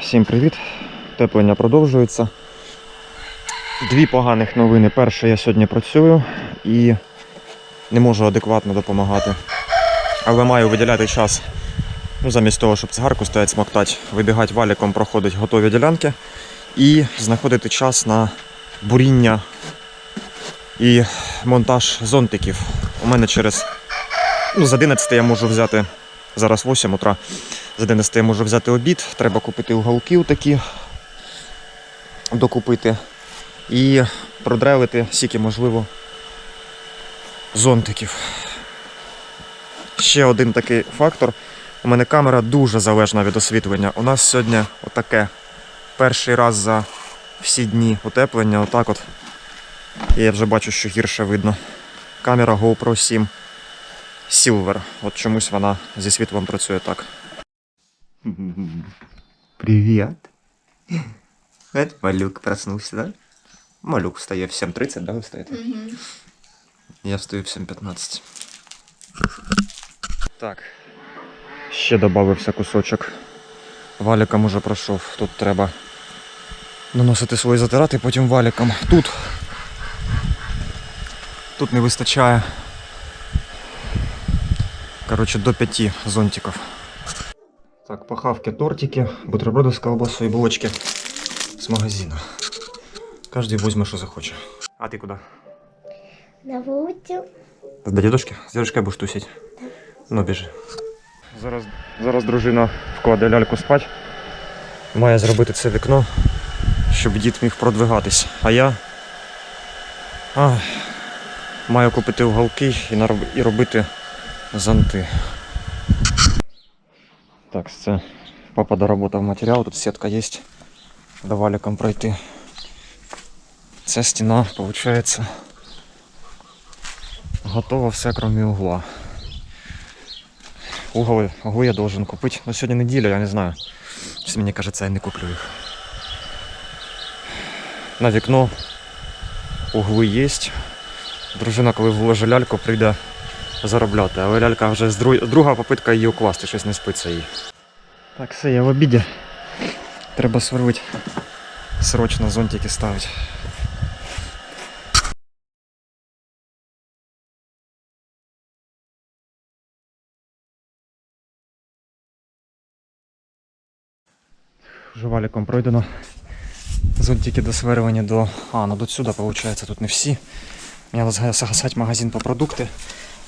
Всім привіт! Теплення продовжується. Дві поганих новини. Перше, я сьогодні працюю і не можу адекватно допомагати. Але маю виділяти час, ну, замість того, щоб цигарку стоять смоктати, вибігати валіком, проходить готові ділянки і знаходити час на буріння і монтаж зонтиків. У мене через ну, з 11 я можу взяти зараз 8 утра. З 11 я можу взяти обід, треба купити уголки такі, докупити і продрелити скільки можливо зонтиків. Ще один такий фактор. У мене камера дуже залежна від освітлення. У нас сьогодні отаке перший раз за всі дні утеплення, отак от. І я вже бачу, що гірше видно. Камера GoPro 7 Silver. От чомусь вона зі світлом працює так. Привет. Это Малюк проснулся, да? Малюк встає в 7.30, да, ви встаєте? Я встаю в 7.15. Так. Ще додався кусочок. Валіком уже пройшов. Тут треба наносити свої затирати, потім валіком. Тут. Тут не вистачає. Коротше, до 5 зонтиків. Так, похавки, тортики, бутерброди з колбасою і булочки з магазину. Кожен візьме, що захоче. А ти куди? На вулицю. До дідушки? З дідушкою будеш тусити? Ну, біжи. Зараз, зараз дружина вкладе ляльку спать. Має зробити це вікно, щоб дід міг продвигатись. А я а, маю купити уголки і, нароб- і робити зонти. Так, це папа доработав матеріал, тут сітка є. До валіком пройти. Ця стіна, виходить, готова все, крім угла. Угол, угли я должен купити. Ну, сьогодні неділя, я не знаю. Щось мені кажеться, я не куплю їх. На вікно угли є. Дружина, коли вложить ляльку, прийде заробляти. Але лялька вже з друг... друга попитка її укласти, щось не спиться їй. Так, все, я в обіді. Треба сверлити. Срочно зонтики ставити. Вже валіком пройдено. Зонтики до до. А, ну до сюди, виходить, тут не всі. Мені треба загасати магазин по продукти.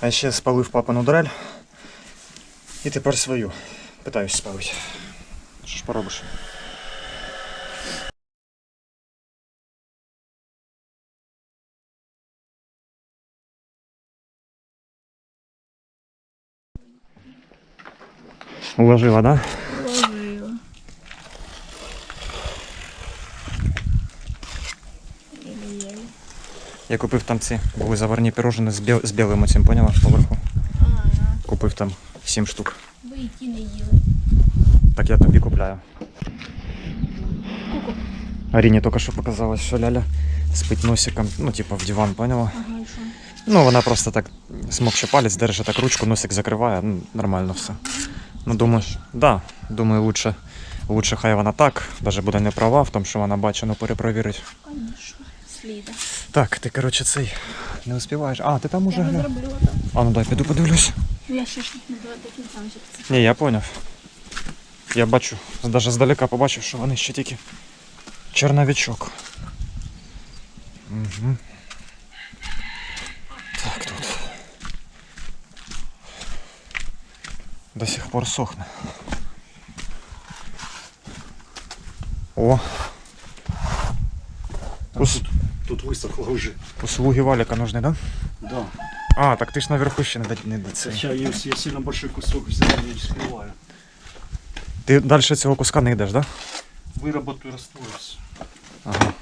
А ще спалив папину дрель. І тепер свою. Питаюсь спалити. Що ж поробиш? Уложила, да? Я купив там ці були заварні пирожини з, біл... з білим оцим, поняла? Поверху. Ага. Купив там 7 штук. Ви і ті не їли. Так я тобі купляю. Куку. Аріні тільки що показалось, що Ляля спить носиком, ну, типу, в диван, поняла? Ага, і що? Ну, вона просто так смокче палець, держить так ручку, носик закриває, ну, нормально все. Ну, думаю, да, думаю, лучше, лучше хай вона так, навіть буде не права в тому, що вона бачить, ну перепровірить. Конечно. Сліда. Так, ти, коротше, цей не успіваєш. А, ти там уже Я не гля. зробила там. А, ну дай піду подивлюсь. Ну я ще ж не до до кінця вже це. Ні, я поняв. Я бачу, навіть здалека побачив, що вони ще тільки черновичок. Угу. Так, тут. До сих пор сохне. О! Ус... Тут высохло уже. Услуги валика нужны, да? Да. А, так ти ж наверху ще не до, не до цей. Сейчас я, я сильно большой кусок взял, я не успеваю. Ти далі цього куска не йдеш, да? Выработаю растворился. Ага.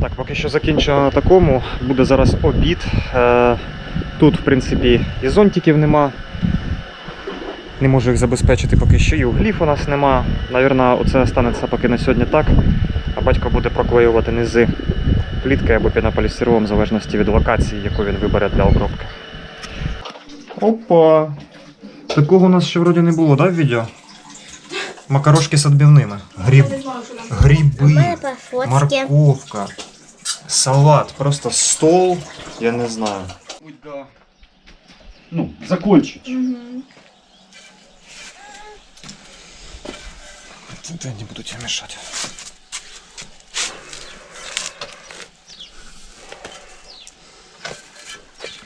Так, поки що закінчено на такому. Буде зараз обід. Е, Тут, в принципі, і зонтиків нема. Не можу їх забезпечити поки що. І углів у нас нема. Навірно, оце станеться поки на сьогодні так. А батько буде проклеювати низи пліткою або пінополістиролом, в залежності від локації, яку він вибере для обробки. Опа! Такого у нас ще вроді не було, да, в відео? Макарошки з відбивними. Гриб... Гриби, морковка, салат, просто стол, я не знаю. Ну, закончить. Да не буду тебе мешать.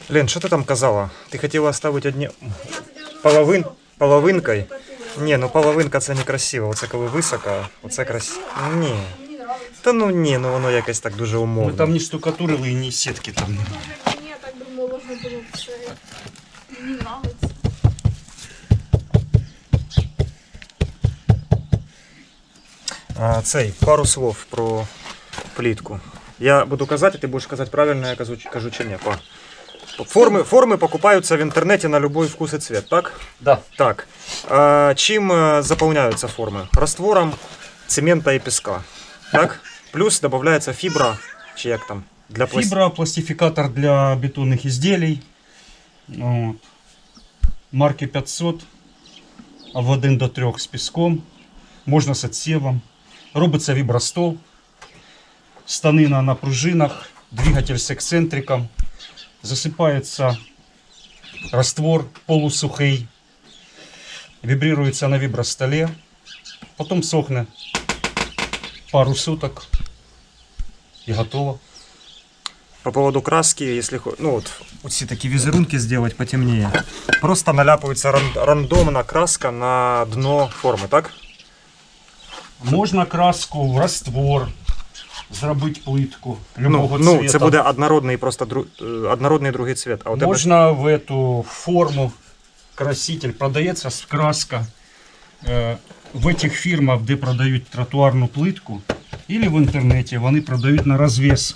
Лен, що ти там казала? Ти хотіла ставити одні половин... половинкою? Ні, ну половинка це некрасиво. Оце коли високо, оце красиво. Ні. Та ну ні, ну воно якось так дуже умовно. Мы там не штукатурили и не сетки там. Ні, так би можна було це. Мені нравиться. А, цей, пару слов про плітку. Я буду казати, ти будеш казати правильно, я кажу, кажу чи ні. По. Форми, форми покупаються в інтернеті на будь-який вкус і цвет, так? Да. Так. А, чим е, заповняються форми? Раствором цемента і піска. Так? Плюс додається фібра, чи як там? Для пласт- Фибра, пластификатор для бетонных изделий. Вот. Марки 500. А в 1 до 3 з піском. Можна з отсевом. Робиться вібростол. Станина на пружинах. Двигатель з ексцентриком. Засипається раствор полусухий. Вибрируется на вибростоле. Потом сохне пару суток. І готово. По поводу краски, если хо- ну вот, вот все такие визерунки сделать потемнее. Просто наляпывается ран- рандомно краска на дно формы, так? Можна краску в раствор, зробити плитку Ну, любого ну цвета. це буде однородний просто дру... е, однородний другий цвет. А у тебе Можна в эту форму краситель, продається з- краска е, в этих фірмах, де продають тротуарну плитку, или в інтернеті вони продають на розвес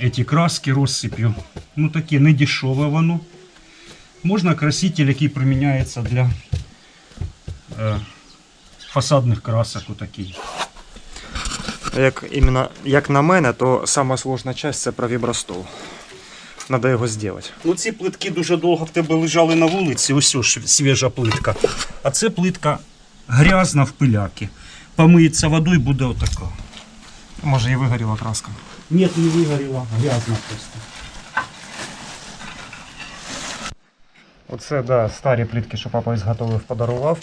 эти краски розсип'ю. Ну такі не дешеве воно. Можна краситель, який приміняється для е, фасадних красок отакий. як іменно як на мене, то сама сложна часть це про вібростол. Надо його зробити. Ну, ці плитки дуже довго в тебе лежали на вулиці, ось ось свіжа плитка. А це плитка грязна в пиляки. Помиється водою буде отака. Може і вигоріла краска. Ні, не вигоріла, грязна просто. Оце, да, старі плітки, що папа зготовив, подарував.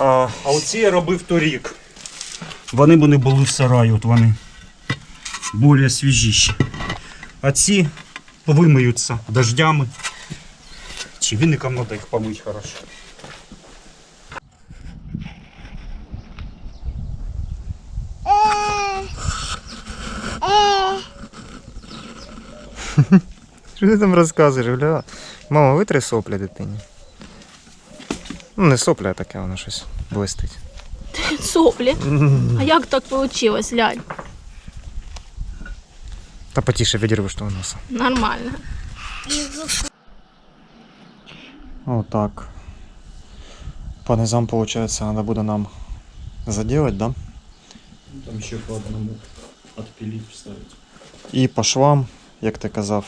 А, А оці я робив торік. Вони б не були в сараї, от вони. Більш свіжіші. А ці вимиються дождями. Чи віником треба їх помити хорошо. Що ти там розказуєш, бля? Мама, витри соплі дитині. Ну, не сопля, а таке воно щось блистить. Соплі. А як так вийшло, глянь? Та потіше відірвеш того носа. Нормально. Отак. По низам, виходить, треба буде нам заделать, да? Там ще по одному отпилить, вставити. І по швам, як ти казав,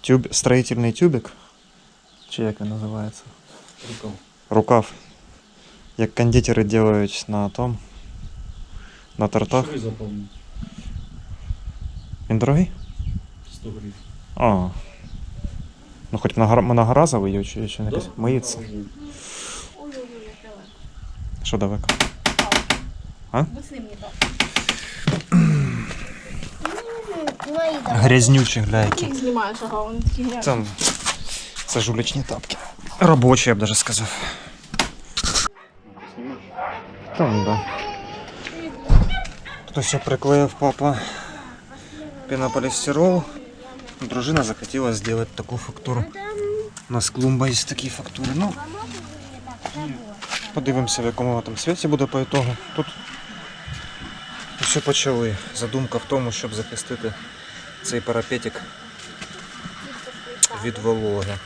тюб... строїтельний тюбик. Чи як він називається? Рукав. Рукав. Як кондитери делають на том. На тортах. Шви заповнити. Він дорогий? 100 гривень. А. Ну хоч многора- многоразовий чи, чи якось миється. Що далеко? Грязнючі, гля які. Як знімаєш, ага, вони такі грязні. Там це жуличні тапки. Робочі, я б даже сказав. Там, да. Все приклеїв папа пенополістирол. Дружина захотіла зробити таку фактуру. У нас клумба є такі фактури. Ну, подивимося, в якому там світі буде по ітогу. Тут все почали. Задумка в тому, щоб захистити цей парапетик від вологи.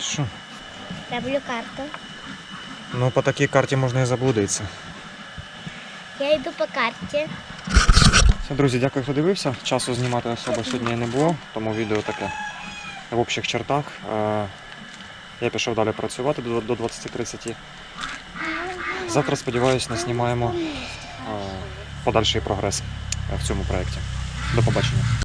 Що? Роблю карту. Ну, по такій карті можна і заблудитися. Я йду по карті. Все, друзі, дякую, хто дивився. Часу знімати особо сьогодні не було, тому відео таке в общих чертах. Е, Я пішов далі працювати до до 20.30. Завтра, сподіваюся, наснімаємо е, подальший прогрес в цьому проєкті. До побачення.